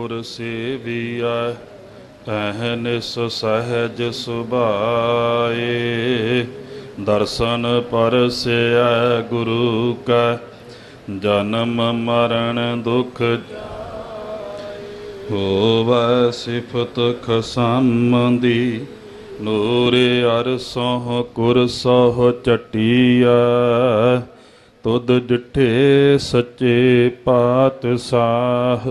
ਗੁਰ ਸੇਵੀਐ ਅਹਨਿਸ ਸਹਿਜ ਸੁਭਾਏ। ਦਰਸ਼ਨ ਪਰਸੈ ਗੁਰੂ ਕੈ, ਜਨਮ ਮਰਨ ਦੁਖ ਹੋਵੈ ਸਿਫਤ ਖਸਮ ਦੀ ਨੂਰੇ ਅਰਸੋਂ ਕੁਰਸੋਂ ਚਟੀਆ ਤੁਧ ਡਿਠੇ ਸੱਚੇ ਪਾਤਸ਼ਾਹ।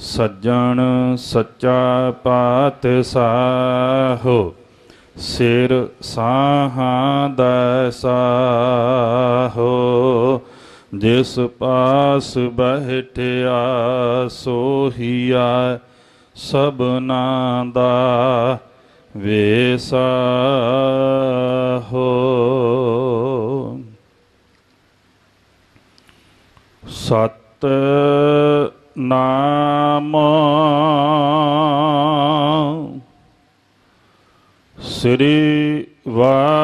ਸੱਜਣ ਸੱਚਾ ਪਾਤਸ਼ਾਹੋ ਸਿਰ ਸਾਹਾਂ ਦਾ ਸਾਹੋ। ਜਿਸ ਪਾਸ ਬਹਿਠਿਆ ਸੋਹੀਆ ਸਭਨਾ ਦਾ ਵੇਸਾ। ਸ੍ਰੀ ਵਾਹਿਗੁਰੂ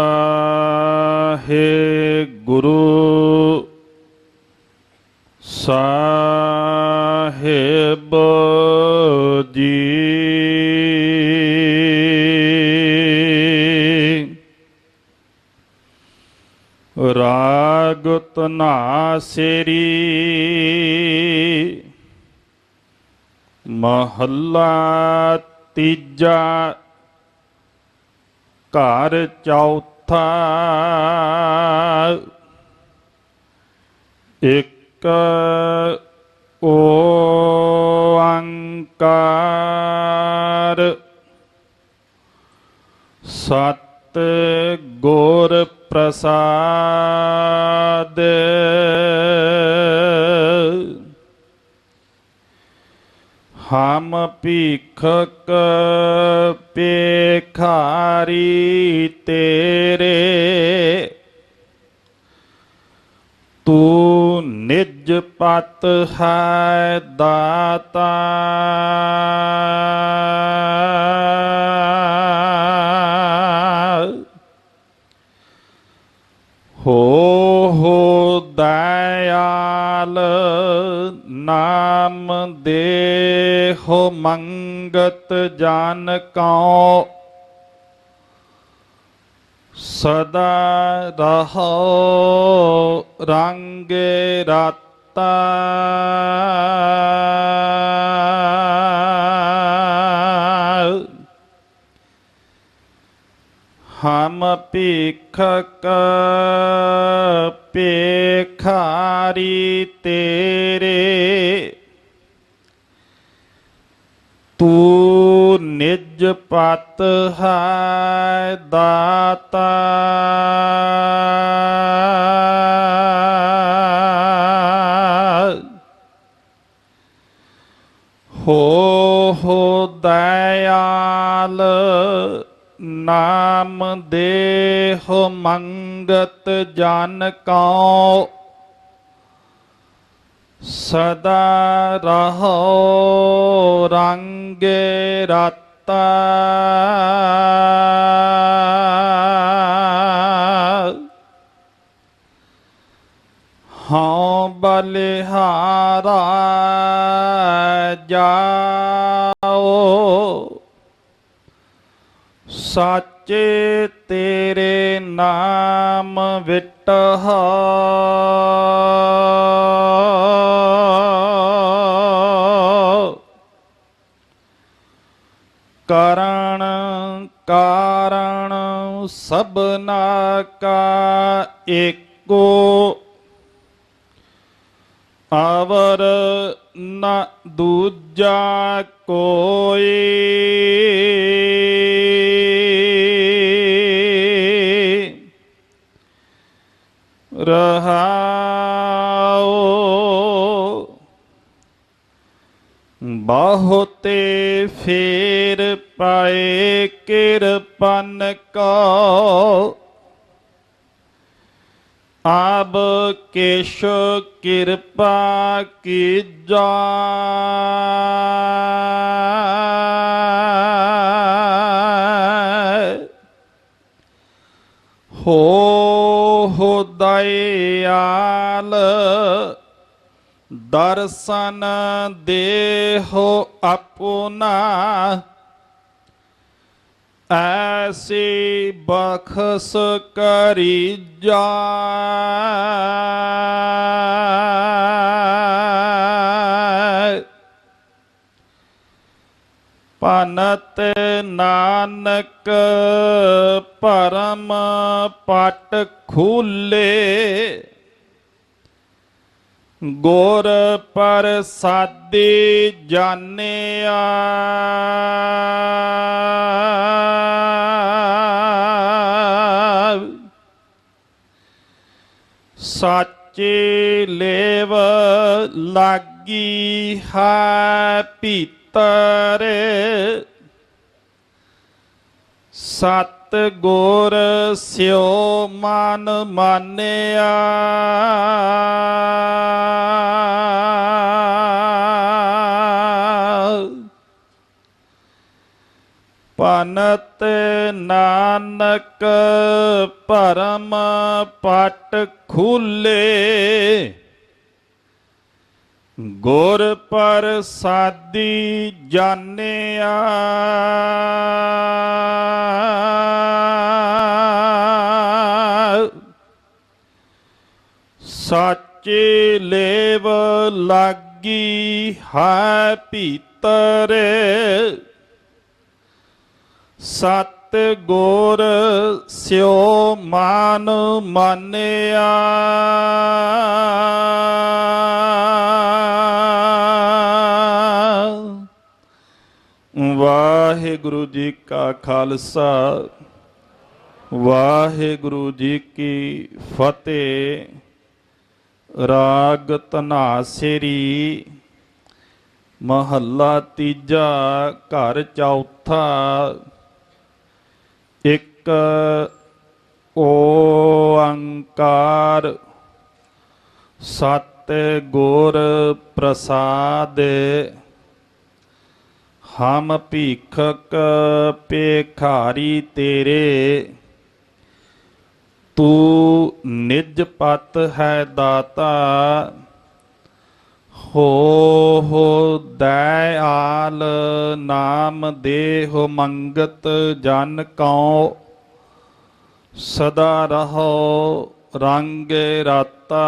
ਸਾਹਿਬ ਜੀ। ਰਾਗ ਤਨਾ ਸੇਰੀ ਮਹੱਲਾ ਤੀਜਾ ਘਰ ਚੌਥਾ। ਇੱਕ ਓੰਕਾਰ ਸਤ ਗੁਰ ਪ੍ਰਸਾਦ। ਹਮ ਭੀਖਕ ਪੇਖਾਰੀ ਤੇਰੇ। ਤੂੰ ਨਿਜ ਪਤ ਹੈ ਦਾਤਾ। ਹੋ ਹੋ ਦਇਆਲ ਨਾਮ ਦੇ ਹੋ ਮੰਗਤ ਜਨ ਕਉ ਸਦਾ ਰਹੋ ਰੰਗ ਰਾਤਾ। ਹਮ ਭੀਖਕ ਪੇਖਾਰੀ ਤੇਰੇ ਤੂੰ ਨਿਜ ਪਤ ਹੈ ਦਾਤਾ। ਹੋ ਹੋ ਦਇਆਲ ਨਾਮ ਦੇਹ ਮੰਗਤ ਜਨ ਕਉ। ਸਦਾ ਰਹੋ ਰੰਗੇ ਰਾਤਾ। ਹਉ ਬਲਿਹਾਰਾ ਜਾਓ। ਸਾਚੇ ਤੇਰੇ ਨਾਮ ਵਿਟਹ। ਕਰਣ ਕਾਰਣ ਸਭਨਾ ਕਾ ਏਕੋ। ਆਵਰ ਨ ਦੂਜਾ ਕੋਈ। ਰਹਾਓ ਬਹੁਤੇ ਫੇਰ ਪਾਏ ਕਿਰਪਨ ਕੋ। ਆਬ ਕੇਸ਼ ਕਿਰਪਾ ਕੀਜਾ ਹੋ ਹੋ ਦਇਆਲ ਦਰਸ਼ਨ ਦੇਹੋ ਆਪਣਾ। ਐਸੀ ਬਖਸ ਕਰੀ ਜਾ। ਪਨਤ ਨਾਨਕ ਪਰਮ ਪਟ ਖੂਲੇ। ਗੁਰ ਪ੍ਰਸਾਦੀ ਜਾਣਿਆ। ਸਾਚੇ ਲੇਵ ਲਾਗੀ ਹੈ ਭੀਤਰ। ਸਤ ਗੁਰ ਸਿਓ ਮਨ ਮਾਨਿਆ। ਪਨਤ ਨਾਨਕ ਪਰਮ ਪਟ ਖੂਲੇ। ਗੁਰ ਪ੍ਰਸਾਦੀ ਜਾਣਿਆ। ਸਾਚੇ ਲੇਵ ਲਾਗੀ ਹੈ ਭੀਤਰ। ਸਤ ਗੁਰ ਸਿਓ ਮਾਨ ਮਾਨਿਆ। ਵਾਹਿਗੁਰੂ ਜੀ ਕਾ ਖਾਲਸਾ। ਵਾਹਿਗੁਰੂ ਜੀ ਕੀ ਫਤਿਹ। ਰਾਗ ਤਨਾਸਰੀ ਮਹੱਲਾ ਤੀਜਾ, ਘਰ ਚੌਥਾ, ਇੱਕ ਓੰਕਾਰ ਸਤ ਗੁਰ ਪ੍ਰਸਾਦ, ਹਮ ਭੀਖਕ ਪੇਖਾਰੀ ਤੇਰੇ ਤੂੰ ਨਿਜ ਪਤ ਹੈ ਦਾਤਾ, ਹੋ ਹੋ ਦਇਆਲ ਨਾਮ ਦੇਹੁ ਮੰਗਤ ਜਨ ਕਉ, ਸਦਾ ਰਹੋ ਰੰਗ ਰਾਤਾ।